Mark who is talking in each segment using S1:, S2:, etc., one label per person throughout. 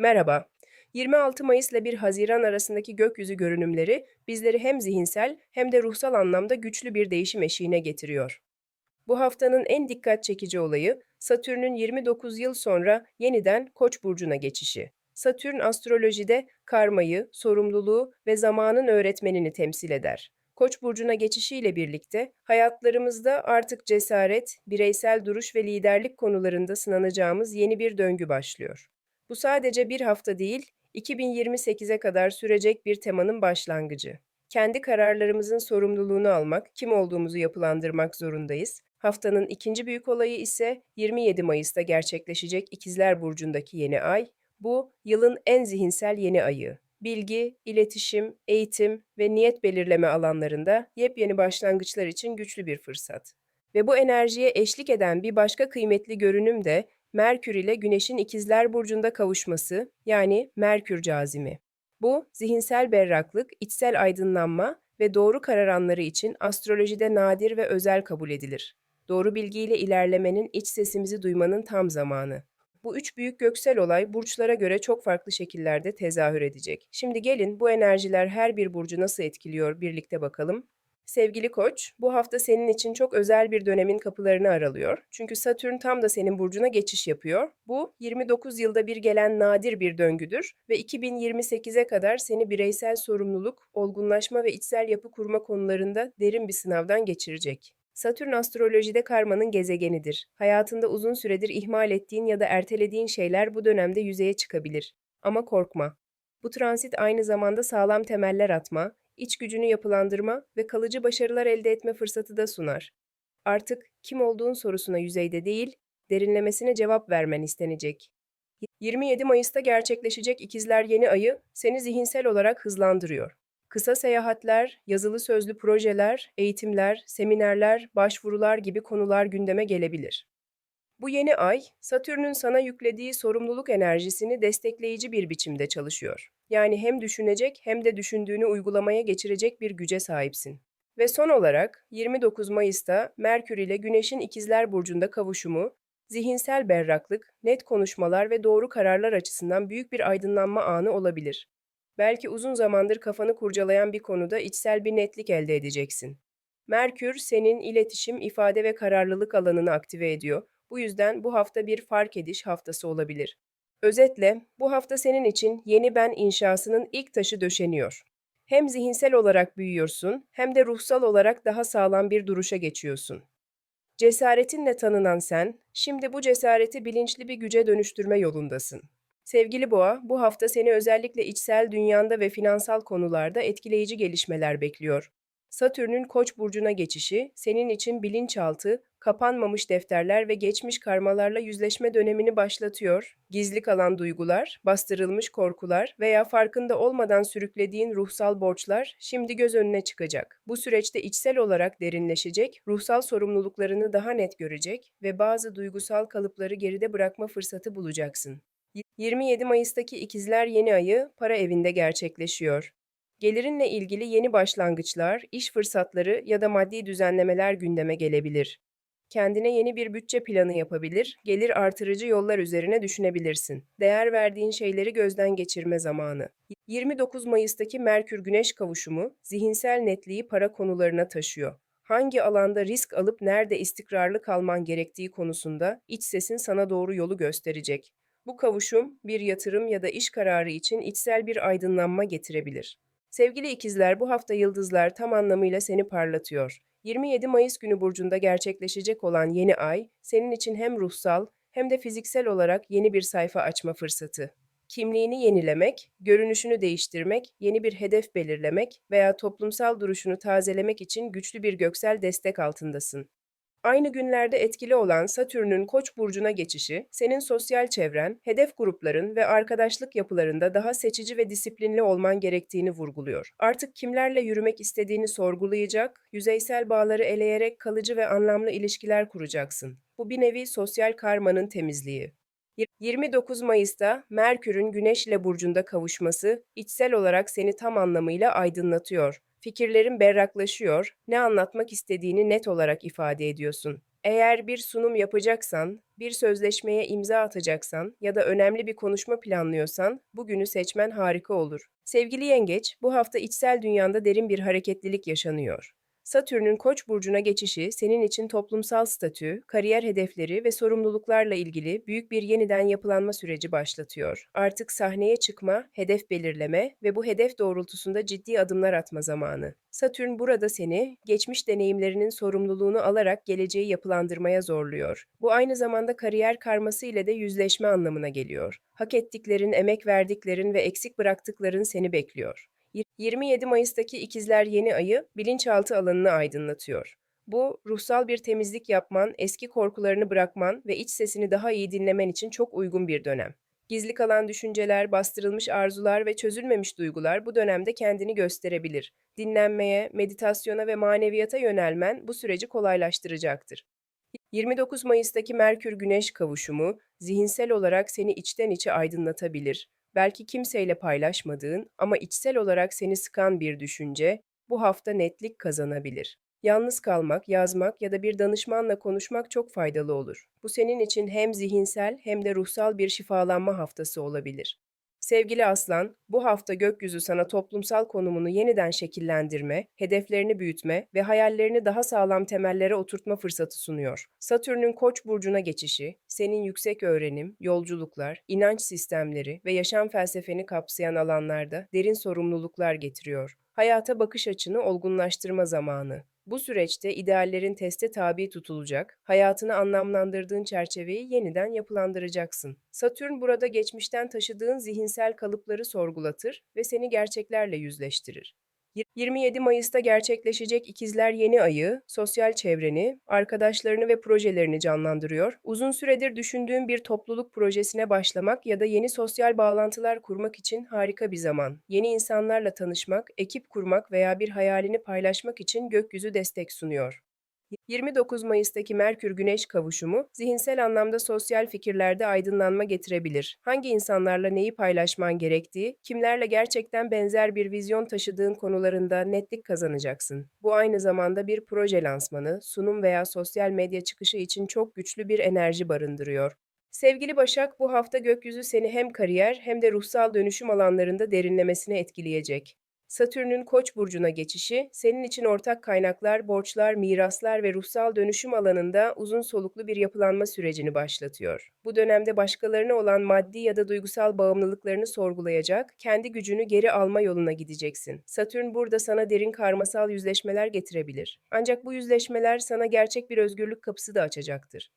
S1: Merhaba. 26 Mayıs ile 1 Haziran arasındaki gökyüzü görünümleri bizleri hem zihinsel hem de ruhsal anlamda güçlü bir değişim eşiğine getiriyor. Bu haftanın en dikkat çekici olayı Satürn'ün 29 yıl sonra yeniden Koç burcuna geçişi. Satürn astrolojide karmayı, sorumluluğu ve zamanın öğretmenini temsil eder. Koç burcuna geçişiyle birlikte hayatlarımızda artık cesaret, bireysel duruş ve liderlik konularında sınanacağımız yeni bir döngü başlıyor. Bu sadece bir hafta değil, 2028'e kadar sürecek bir temanın başlangıcı. Kendi kararlarımızın sorumluluğunu almak, kim olduğumuzu yapılandırmak zorundayız. Haftanın ikinci büyük olayı ise 27 Mayıs'ta gerçekleşecek İkizler Burcu'ndaki yeni ay. Bu, yılın en zihinsel yeni ayı. Bilgi, iletişim, eğitim ve niyet belirleme alanlarında yepyeni başlangıçlar için güçlü bir fırsat. Ve bu enerjiye eşlik eden bir başka kıymetli görünüm de Merkür ile Güneş'in ikizler burcunda kavuşması yani Merkür cazimi. Bu zihinsel berraklık, içsel aydınlanma ve doğru karar anları için astrolojide nadir ve özel kabul edilir. Doğru bilgiyle ilerlemenin iç sesimizi duymanın tam zamanı. Bu üç büyük göksel olay burçlara göre çok farklı şekillerde tezahür edecek. Şimdi gelin bu enerjiler her bir burcu nasıl etkiliyor birlikte bakalım. Sevgili Koç, bu hafta senin için çok özel bir dönemin kapılarını aralıyor. Çünkü Satürn tam da senin burcuna geçiş yapıyor. Bu 29 yılda bir gelen nadir bir döngüdür ve 2028'e kadar seni bireysel sorumluluk, olgunlaşma ve içsel yapı kurma konularında derin bir sınavdan geçirecek. Satürn astrolojide karmanın gezegenidir. Hayatında uzun süredir ihmal ettiğin ya da ertelediğin şeyler bu dönemde yüzeye çıkabilir. Ama korkma. Bu transit aynı zamanda sağlam temeller atma, iç gücünü yapılandırma ve kalıcı başarılar elde etme fırsatı da sunar. Artık kim olduğun sorusuna yüzeyde değil, derinlemesine cevap vermen istenecek. 27 Mayıs'ta gerçekleşecek İkizler Yeni Ayı seni zihinsel olarak hızlandırıyor. Kısa seyahatler, yazılı sözlü projeler, eğitimler, seminerler, başvurular gibi konular gündeme gelebilir. Bu yeni ay, Satürn'ün sana yüklediği sorumluluk enerjisini destekleyici bir biçimde çalışıyor. Yani hem düşünecek hem de düşündüğünü uygulamaya geçirecek bir güce sahipsin. Ve son olarak 29 Mayıs'ta Merkür ile Güneş'in İkizler Burcu'nda kavuşumu, zihinsel berraklık, net konuşmalar ve doğru kararlar açısından büyük bir aydınlanma anı olabilir. Belki uzun zamandır kafanı kurcalayan bir konuda içsel bir netlik elde edeceksin. Merkür senin iletişim, ifade ve kararlılık alanını aktive ediyor. Bu yüzden bu hafta bir fark ediş haftası olabilir. Özetle, bu hafta senin için yeni ben inşasının ilk taşı döşeniyor. Hem zihinsel olarak büyüyorsun, hem de ruhsal olarak daha sağlam bir duruşa geçiyorsun. Cesaretinle tanınan sen, şimdi bu cesareti bilinçli bir güce dönüştürme yolundasın. Sevgili Boğa, bu hafta seni özellikle içsel dünyanda ve finansal konularda etkileyici gelişmeler bekliyor. Satürn'ün Koç burcuna geçişi senin için bilinçaltı, kapanmamış defterler ve geçmiş karmalarla yüzleşme dönemini başlatıyor. Gizli kalan duygular, bastırılmış korkular veya farkında olmadan sürüklediğin ruhsal borçlar şimdi göz önüne çıkacak. Bu süreçte içsel olarak derinleşecek, ruhsal sorumluluklarını daha net görecek ve bazı duygusal kalıpları geride bırakma fırsatı bulacaksın. 27 Mayıs'taki İkizler Yeni Ayı para evinde gerçekleşiyor. Gelirinle ilgili yeni başlangıçlar, iş fırsatları ya da maddi düzenlemeler gündeme gelebilir. Kendine yeni bir bütçe planı yapabilir, gelir artırıcı yollar üzerine düşünebilirsin. Değer verdiğin şeyleri gözden geçirme zamanı. 29 Mayıs'taki Merkür Güneş kavuşumu zihinsel netliği para konularına taşıyor. Hangi alanda risk alıp nerede istikrarlı kalman gerektiği konusunda iç sesin sana doğru yolu gösterecek. Bu kavuşum bir yatırım ya da iş kararı için içsel bir aydınlanma getirebilir. Sevgili ikizler, bu hafta yıldızlar tam anlamıyla seni parlatıyor. 27 Mayıs günü burcunda gerçekleşecek olan yeni ay, senin için hem ruhsal hem de fiziksel olarak yeni bir sayfa açma fırsatı. Kimliğini yenilemek, görünüşünü değiştirmek, yeni bir hedef belirlemek veya toplumsal duruşunu tazelemek için güçlü bir göksel destek altındasın. Aynı günlerde etkili olan Satürn'ün Koç burcuna geçişi, senin sosyal çevren, hedef grupların ve arkadaşlık yapılarında daha seçici ve disiplinli olman gerektiğini vurguluyor. Artık kimlerle yürümek istediğini sorgulayacak, yüzeysel bağları eleyerek kalıcı ve anlamlı ilişkiler kuracaksın. Bu bir nevi sosyal karmanın temizliği. 29 Mayıs'ta Merkür'ün Güneş ile burcunda kavuşması içsel olarak seni tam anlamıyla aydınlatıyor. Fikirlerin berraklaşıyor, ne anlatmak istediğini net olarak ifade ediyorsun. Eğer bir sunum yapacaksan, bir sözleşmeye imza atacaksan ya da önemli bir konuşma planlıyorsan bugünü seçmen harika olur. Sevgili yengeç, bu hafta içsel dünyanda derin bir hareketlilik yaşanıyor. Satürn'ün Koç burcuna geçişi senin için toplumsal statü, kariyer hedefleri ve sorumluluklarla ilgili büyük bir yeniden yapılanma süreci başlatıyor. Artık sahneye çıkma, hedef belirleme ve bu hedef doğrultusunda ciddi adımlar atma zamanı. Satürn burada seni geçmiş deneyimlerinin sorumluluğunu alarak geleceği yapılandırmaya zorluyor. Bu aynı zamanda kariyer karması ile de yüzleşme anlamına geliyor. Hak ettiklerin, emek verdiklerin ve eksik bıraktıkların seni bekliyor. 27 Mayıs'taki İkizler Yeni Ayı bilinçaltı alanını aydınlatıyor. Bu, ruhsal bir temizlik yapman, eski korkularını bırakman ve iç sesini daha iyi dinlemen için çok uygun bir dönem. Gizli kalan düşünceler, bastırılmış arzular ve çözülmemiş duygular bu dönemde kendini gösterebilir. Dinlenmeye, meditasyona ve maneviyata yönelmen bu süreci kolaylaştıracaktır. 29 Mayıs'taki Merkür Güneş kavuşumu zihinsel olarak seni içten içe aydınlatabilir belki kimseyle paylaşmadığın ama içsel olarak seni sıkan bir düşünce bu hafta netlik kazanabilir. Yalnız kalmak, yazmak ya da bir danışmanla konuşmak çok faydalı olur. Bu senin için hem zihinsel hem de ruhsal bir şifalanma haftası olabilir. Sevgili Aslan, bu hafta gökyüzü sana toplumsal konumunu yeniden şekillendirme, hedeflerini büyütme ve hayallerini daha sağlam temellere oturtma fırsatı sunuyor. Satürn'ün Koç burcuna geçişi, senin yüksek öğrenim, yolculuklar, inanç sistemleri ve yaşam felsefeni kapsayan alanlarda derin sorumluluklar getiriyor. Hayata bakış açını olgunlaştırma zamanı. Bu süreçte ideallerin teste tabi tutulacak, hayatını anlamlandırdığın çerçeveyi yeniden yapılandıracaksın. Satürn burada geçmişten taşıdığın zihinsel kalıpları sorgulatır ve seni gerçeklerle yüzleştirir. 27 Mayıs'ta gerçekleşecek İkizler Yeni Ayı, sosyal çevreni, arkadaşlarını ve projelerini canlandırıyor. Uzun süredir düşündüğün bir topluluk projesine başlamak ya da yeni sosyal bağlantılar kurmak için harika bir zaman. Yeni insanlarla tanışmak, ekip kurmak veya bir hayalini paylaşmak için gökyüzü destek sunuyor. 29 Mayıs'taki Merkür-Güneş kavuşumu zihinsel anlamda sosyal fikirlerde aydınlanma getirebilir. Hangi insanlarla neyi paylaşman gerektiği, kimlerle gerçekten benzer bir vizyon taşıdığın konularında netlik kazanacaksın. Bu aynı zamanda bir proje lansmanı, sunum veya sosyal medya çıkışı için çok güçlü bir enerji barındırıyor. Sevgili Başak, bu hafta gökyüzü seni hem kariyer hem de ruhsal dönüşüm alanlarında derinlemesine etkileyecek. Satürn'ün Koç burcuna geçişi, senin için ortak kaynaklar, borçlar, miraslar ve ruhsal dönüşüm alanında uzun soluklu bir yapılanma sürecini başlatıyor. Bu dönemde başkalarına olan maddi ya da duygusal bağımlılıklarını sorgulayacak, kendi gücünü geri alma yoluna gideceksin. Satürn burada sana derin karmasal yüzleşmeler getirebilir. Ancak bu yüzleşmeler sana gerçek bir özgürlük kapısı da açacaktır.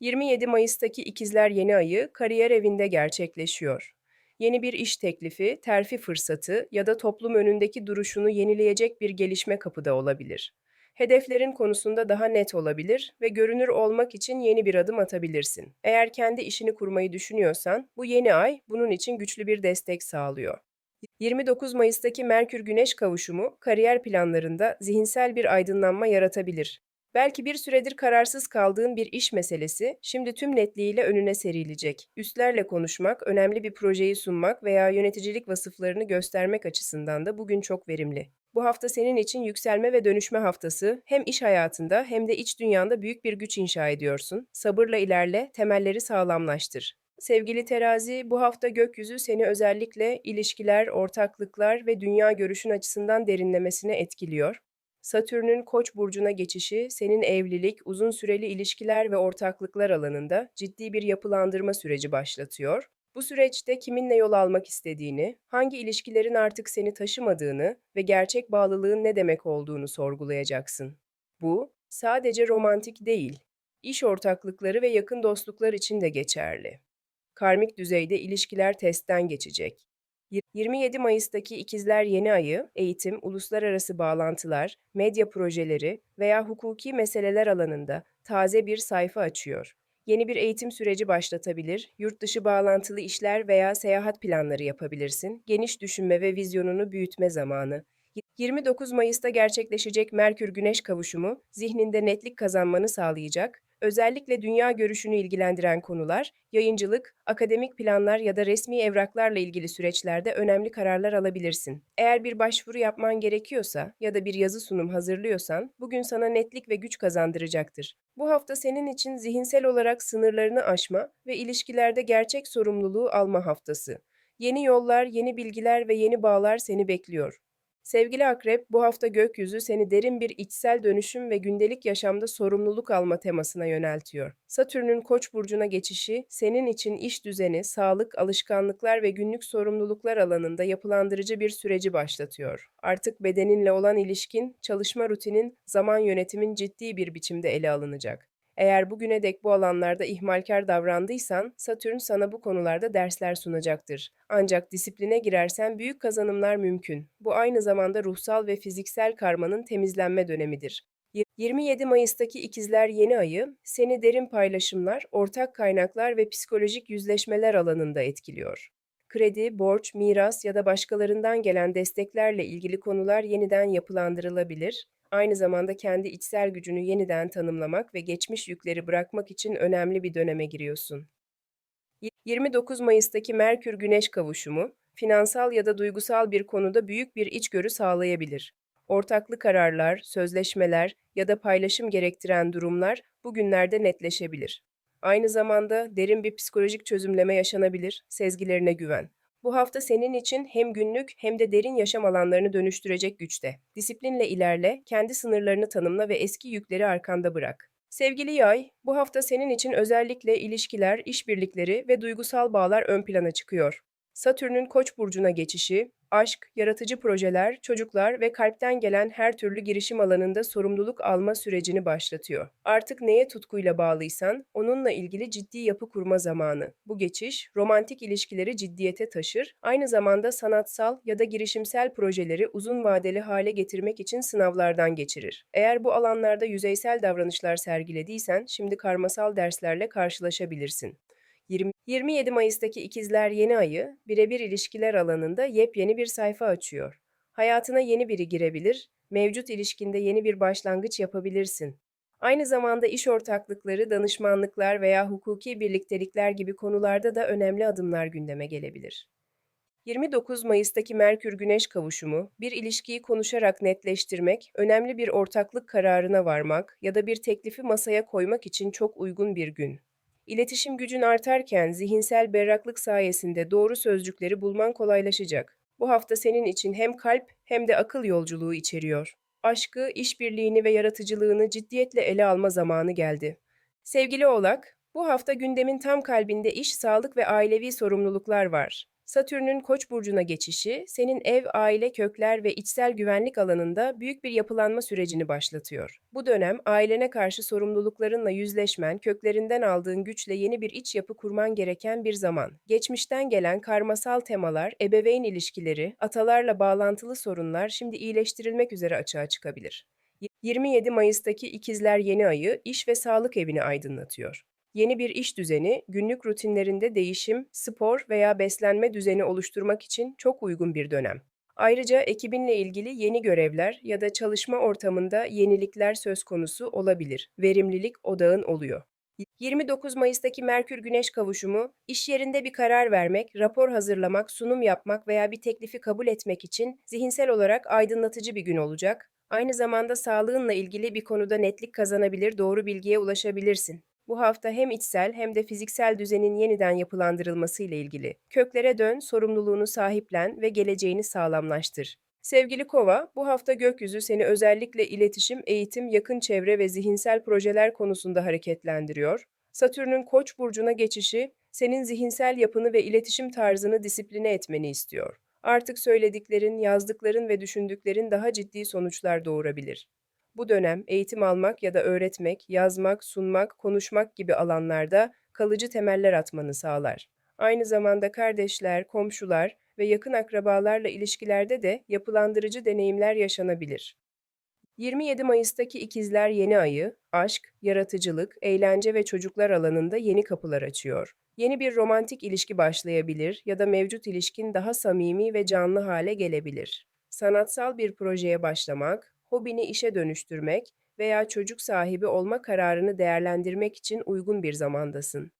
S1: 27 Mayıs'taki İkizler Yeni Ayı kariyer evinde gerçekleşiyor yeni bir iş teklifi, terfi fırsatı ya da toplum önündeki duruşunu yenileyecek bir gelişme kapıda olabilir. Hedeflerin konusunda daha net olabilir ve görünür olmak için yeni bir adım atabilirsin. Eğer kendi işini kurmayı düşünüyorsan, bu yeni ay bunun için güçlü bir destek sağlıyor. 29 Mayıs'taki Merkür Güneş kavuşumu kariyer planlarında zihinsel bir aydınlanma yaratabilir. Belki bir süredir kararsız kaldığın bir iş meselesi şimdi tüm netliğiyle önüne serilecek. Üstlerle konuşmak, önemli bir projeyi sunmak veya yöneticilik vasıflarını göstermek açısından da bugün çok verimli. Bu hafta senin için yükselme ve dönüşme haftası. Hem iş hayatında hem de iç dünyanda büyük bir güç inşa ediyorsun. Sabırla ilerle, temelleri sağlamlaştır. Sevgili terazi, bu hafta gökyüzü seni özellikle ilişkiler, ortaklıklar ve dünya görüşün açısından derinlemesine etkiliyor. Satürn'ün Koç burcuna geçişi senin evlilik, uzun süreli ilişkiler ve ortaklıklar alanında ciddi bir yapılandırma süreci başlatıyor. Bu süreçte kiminle yol almak istediğini, hangi ilişkilerin artık seni taşımadığını ve gerçek bağlılığın ne demek olduğunu sorgulayacaksın. Bu sadece romantik değil, iş ortaklıkları ve yakın dostluklar için de geçerli. Karmik düzeyde ilişkiler testten geçecek 27 Mayıs'taki İkizler Yeni Ayı, eğitim, uluslararası bağlantılar, medya projeleri veya hukuki meseleler alanında taze bir sayfa açıyor. Yeni bir eğitim süreci başlatabilir, yurt dışı bağlantılı işler veya seyahat planları yapabilirsin. Geniş düşünme ve vizyonunu büyütme zamanı. 29 Mayıs'ta gerçekleşecek Merkür Güneş kavuşumu zihninde netlik kazanmanı sağlayacak Özellikle dünya görüşünü ilgilendiren konular, yayıncılık, akademik planlar ya da resmi evraklarla ilgili süreçlerde önemli kararlar alabilirsin. Eğer bir başvuru yapman gerekiyorsa ya da bir yazı sunum hazırlıyorsan, bugün sana netlik ve güç kazandıracaktır. Bu hafta senin için zihinsel olarak sınırlarını aşma ve ilişkilerde gerçek sorumluluğu alma haftası. Yeni yollar, yeni bilgiler ve yeni bağlar seni bekliyor. Sevgili Akrep, bu hafta gökyüzü seni derin bir içsel dönüşüm ve gündelik yaşamda sorumluluk alma temasına yöneltiyor. Satürn'ün Koç burcuna geçişi senin için iş düzeni, sağlık, alışkanlıklar ve günlük sorumluluklar alanında yapılandırıcı bir süreci başlatıyor. Artık bedeninle olan ilişkin, çalışma rutinin, zaman yönetimin ciddi bir biçimde ele alınacak. Eğer bugüne dek bu alanlarda ihmalkar davrandıysan, Satürn sana bu konularda dersler sunacaktır. Ancak disipline girersen büyük kazanımlar mümkün. Bu aynı zamanda ruhsal ve fiziksel karmanın temizlenme dönemidir. 27 Mayıs'taki ikizler yeni ayı seni derin paylaşımlar, ortak kaynaklar ve psikolojik yüzleşmeler alanında etkiliyor. Kredi, borç, miras ya da başkalarından gelen desteklerle ilgili konular yeniden yapılandırılabilir aynı zamanda kendi içsel gücünü yeniden tanımlamak ve geçmiş yükleri bırakmak için önemli bir döneme giriyorsun. 29 Mayıs'taki Merkür Güneş kavuşumu, finansal ya da duygusal bir konuda büyük bir içgörü sağlayabilir. Ortaklı kararlar, sözleşmeler ya da paylaşım gerektiren durumlar bugünlerde netleşebilir. Aynı zamanda derin bir psikolojik çözümleme yaşanabilir, sezgilerine güven. Bu hafta senin için hem günlük hem de derin yaşam alanlarını dönüştürecek güçte. Disiplinle ilerle, kendi sınırlarını tanımla ve eski yükleri arkanda bırak. Sevgili yay, bu hafta senin için özellikle ilişkiler, işbirlikleri ve duygusal bağlar ön plana çıkıyor. Satürn'ün Koç burcuna geçişi, aşk, yaratıcı projeler, çocuklar ve kalpten gelen her türlü girişim alanında sorumluluk alma sürecini başlatıyor. Artık neye tutkuyla bağlıysan onunla ilgili ciddi yapı kurma zamanı. Bu geçiş romantik ilişkileri ciddiyete taşır, aynı zamanda sanatsal ya da girişimsel projeleri uzun vadeli hale getirmek için sınavlardan geçirir. Eğer bu alanlarda yüzeysel davranışlar sergilediysen şimdi karmasal derslerle karşılaşabilirsin. 20, 27 Mayıs'taki ikizler yeni ayı birebir ilişkiler alanında yepyeni bir sayfa açıyor. Hayatına yeni biri girebilir, mevcut ilişkinde yeni bir başlangıç yapabilirsin. Aynı zamanda iş ortaklıkları, danışmanlıklar veya hukuki birliktelikler gibi konularda da önemli adımlar gündeme gelebilir. 29 Mayıs'taki Merkür Güneş kavuşumu, bir ilişkiyi konuşarak netleştirmek, önemli bir ortaklık kararına varmak ya da bir teklifi masaya koymak için çok uygun bir gün. İletişim gücün artarken zihinsel berraklık sayesinde doğru sözcükleri bulman kolaylaşacak. Bu hafta senin için hem kalp hem de akıl yolculuğu içeriyor. Aşkı, işbirliğini ve yaratıcılığını ciddiyetle ele alma zamanı geldi. Sevgili Oğlak, bu hafta gündemin tam kalbinde iş, sağlık ve ailevi sorumluluklar var. Satürn'ün Koç burcuna geçişi senin ev, aile, kökler ve içsel güvenlik alanında büyük bir yapılanma sürecini başlatıyor. Bu dönem ailene karşı sorumluluklarınla yüzleşmen, köklerinden aldığın güçle yeni bir iç yapı kurman gereken bir zaman. Geçmişten gelen karmasal temalar, ebeveyn ilişkileri, atalarla bağlantılı sorunlar şimdi iyileştirilmek üzere açığa çıkabilir. 27 Mayıs'taki İkizler Yeni Ayı iş ve sağlık evini aydınlatıyor. Yeni bir iş düzeni, günlük rutinlerinde değişim, spor veya beslenme düzeni oluşturmak için çok uygun bir dönem. Ayrıca ekibinle ilgili yeni görevler ya da çalışma ortamında yenilikler söz konusu olabilir. Verimlilik odağın oluyor. 29 Mayıs'taki Merkür Güneş kavuşumu, iş yerinde bir karar vermek, rapor hazırlamak, sunum yapmak veya bir teklifi kabul etmek için zihinsel olarak aydınlatıcı bir gün olacak. Aynı zamanda sağlığınla ilgili bir konuda netlik kazanabilir, doğru bilgiye ulaşabilirsin. Bu hafta hem içsel hem de fiziksel düzenin yeniden yapılandırılması ile ilgili. Köklere dön, sorumluluğunu sahiplen ve geleceğini sağlamlaştır. Sevgili Kova, bu hafta gökyüzü seni özellikle iletişim, eğitim, yakın çevre ve zihinsel projeler konusunda hareketlendiriyor. Satürn'ün Koç burcuna geçişi senin zihinsel yapını ve iletişim tarzını disipline etmeni istiyor. Artık söylediklerin, yazdıkların ve düşündüklerin daha ciddi sonuçlar doğurabilir. Bu dönem eğitim almak ya da öğretmek, yazmak, sunmak, konuşmak gibi alanlarda kalıcı temeller atmanı sağlar. Aynı zamanda kardeşler, komşular ve yakın akrabalarla ilişkilerde de yapılandırıcı deneyimler yaşanabilir. 27 Mayıs'taki ikizler yeni ayı, aşk, yaratıcılık, eğlence ve çocuklar alanında yeni kapılar açıyor. Yeni bir romantik ilişki başlayabilir ya da mevcut ilişkin daha samimi ve canlı hale gelebilir. Sanatsal bir projeye başlamak, hobini işe dönüştürmek veya çocuk sahibi olma kararını değerlendirmek için uygun bir zamandasın.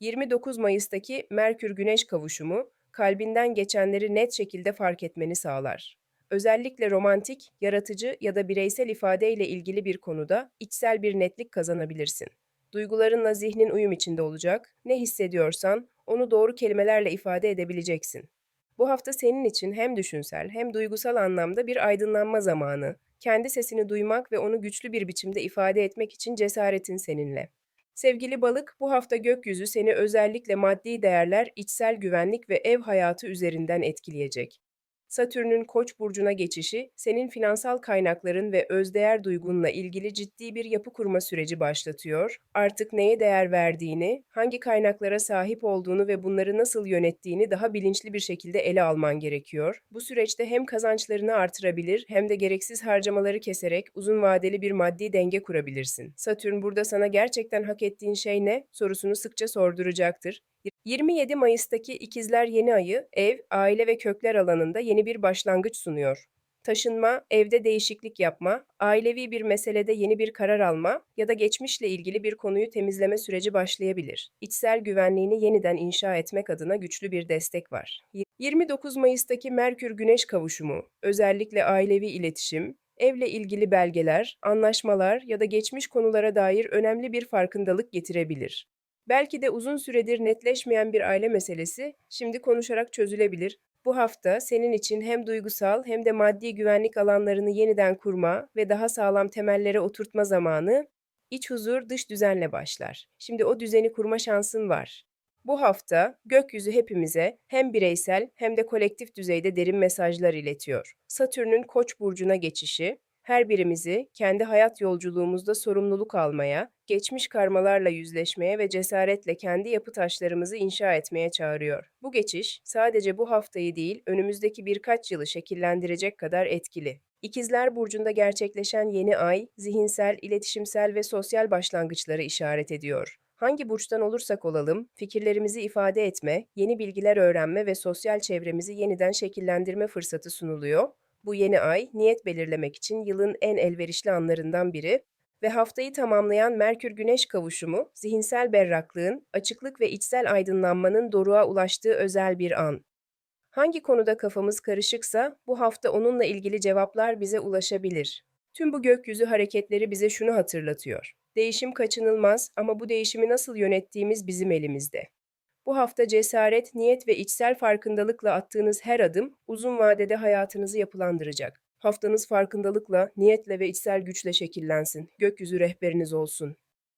S1: 29 Mayıs'taki Merkür-Güneş kavuşumu, kalbinden geçenleri net şekilde fark etmeni sağlar. Özellikle romantik, yaratıcı ya da bireysel ifadeyle ilgili bir konuda içsel bir netlik kazanabilirsin. Duygularınla zihnin uyum içinde olacak, ne hissediyorsan onu doğru kelimelerle ifade edebileceksin. Bu hafta senin için hem düşünsel hem duygusal anlamda bir aydınlanma zamanı. Kendi sesini duymak ve onu güçlü bir biçimde ifade etmek için cesaretin seninle. Sevgili balık, bu hafta gökyüzü seni özellikle maddi değerler, içsel güvenlik ve ev hayatı üzerinden etkileyecek. Satürn'ün Koç burcuna geçişi, senin finansal kaynakların ve özdeğer duygunla ilgili ciddi bir yapı kurma süreci başlatıyor. Artık neye değer verdiğini, hangi kaynaklara sahip olduğunu ve bunları nasıl yönettiğini daha bilinçli bir şekilde ele alman gerekiyor. Bu süreçte hem kazançlarını artırabilir hem de gereksiz harcamaları keserek uzun vadeli bir maddi denge kurabilirsin. Satürn burada sana gerçekten hak ettiğin şey ne sorusunu sıkça sorduracaktır. 27 Mayıs'taki İkizler Yeni Ayı, ev, aile ve kökler alanında yeni bir başlangıç sunuyor. Taşınma, evde değişiklik yapma, ailevi bir meselede yeni bir karar alma ya da geçmişle ilgili bir konuyu temizleme süreci başlayabilir. İçsel güvenliğini yeniden inşa etmek adına güçlü bir destek var. 29 Mayıs'taki Merkür-Güneş kavuşumu, özellikle ailevi iletişim, evle ilgili belgeler, anlaşmalar ya da geçmiş konulara dair önemli bir farkındalık getirebilir. Belki de uzun süredir netleşmeyen bir aile meselesi şimdi konuşarak çözülebilir. Bu hafta senin için hem duygusal hem de maddi güvenlik alanlarını yeniden kurma ve daha sağlam temellere oturtma zamanı. İç huzur dış düzenle başlar. Şimdi o düzeni kurma şansın var. Bu hafta gökyüzü hepimize hem bireysel hem de kolektif düzeyde derin mesajlar iletiyor. Satürn'ün Koç burcuna geçişi her birimizi kendi hayat yolculuğumuzda sorumluluk almaya, geçmiş karmalarla yüzleşmeye ve cesaretle kendi yapı taşlarımızı inşa etmeye çağırıyor. Bu geçiş sadece bu haftayı değil, önümüzdeki birkaç yılı şekillendirecek kadar etkili. İkizler burcunda gerçekleşen yeni ay, zihinsel, iletişimsel ve sosyal başlangıçları işaret ediyor. Hangi burçtan olursak olalım, fikirlerimizi ifade etme, yeni bilgiler öğrenme ve sosyal çevremizi yeniden şekillendirme fırsatı sunuluyor bu yeni ay niyet belirlemek için yılın en elverişli anlarından biri ve haftayı tamamlayan Merkür-Güneş kavuşumu, zihinsel berraklığın, açıklık ve içsel aydınlanmanın doruğa ulaştığı özel bir an. Hangi konuda kafamız karışıksa bu hafta onunla ilgili cevaplar bize ulaşabilir. Tüm bu gökyüzü hareketleri bize şunu hatırlatıyor. Değişim kaçınılmaz ama bu değişimi nasıl yönettiğimiz bizim elimizde. Bu hafta cesaret, niyet ve içsel farkındalıkla attığınız her adım uzun vadede hayatınızı yapılandıracak. Haftanız farkındalıkla, niyetle ve içsel güçle şekillensin. Gökyüzü rehberiniz olsun.